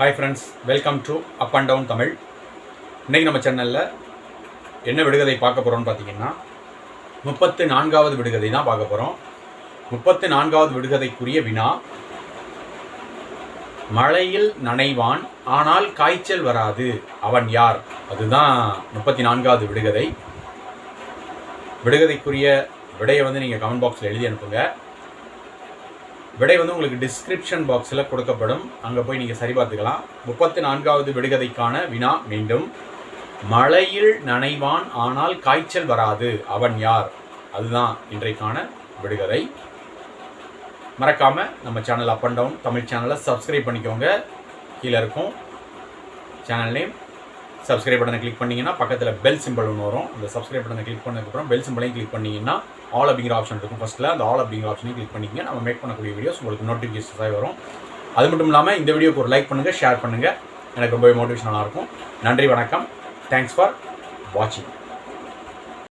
Hi friends welcome to up and down Tamil இன்றைக்கி நம்ம சேனலில் என்ன விடுகதை பார்க்க போகிறோம்னு பார்த்தீங்கன்னா முப்பத்து நான்காவது விடுகதை தான் பார்க்க போகிறோம் முப்பத்து நான்காவது விடுகதைக்குரிய வினா மழையில் நனைவான் ஆனால் காய்ச்சல் வராது அவன் யார்? அதுதான் முப்பத்தி நான்காவது விடுகதை. விடுகதைக்குரிய விடையை வந்து நீங்கள் கமெண்ட் பாக்ஸில் எழுதி அனுப்புங்க. விடை வந்து உங்களுக்கு டிஸ்கிரிப்ஷன் பாக்ஸில் கொடுக்கப்படும். அங்கே போய் நீங்கள் சரி பார்த்துக்கலாம். முப்பத்தி நான்காவது விடுகதைக்கான வினா மீண்டும். மழையில் நனைவான் ஆனால் காய்ச்சல் வராது. அவன் யார்? அதுதான் இன்றைக்கான விடுகதை. மறக்காமல் நம்ம channel up and down Tamil சேனலை சப்ஸ்கிரைப் பண்ணிக்கோங்க. கீழே இருக்கும் சேனல் நேம் சப்ஸ்கிரைப் பட்டனை கிளிக் பண்ணிங்கன்னா பக்கத்தில் பெல் சிம்பிள் ஒன்று வரும். அந்த சப்ஸ்கிரைப் பட்டனை கிளிக் பண்ணதுக்கப்புறம் பெல் சிம்பிளையும் கிளிக் பண்ணிங்கன்னா ஆல் அப்படிங்கிற ஆப்ஷன் இருக்கும். ஃபஸ்ட்டில் அந்த ஆல் அப்படிங்கிற ஆப்ஷனையும் கிளிக் பண்ணிங்க நம்ம மேக் பண்ணக்கூடிய வீடியோஸ் உங்களுக்கு நோட்டிஃபிகேஷன்ஸாக வரும். அது மட்டும் இல்லாமல் இந்த வீடியோக்கு ஒரு லைக் பண்ணுங்கள் ஷேர் பண்ணுங்கள் எனக்கு ரொம்பவே மோட்டிவேஷனாக இருக்கும். நன்றி வணக்கம். தேங்க்ஸ் ஃபார் வாட்சிங்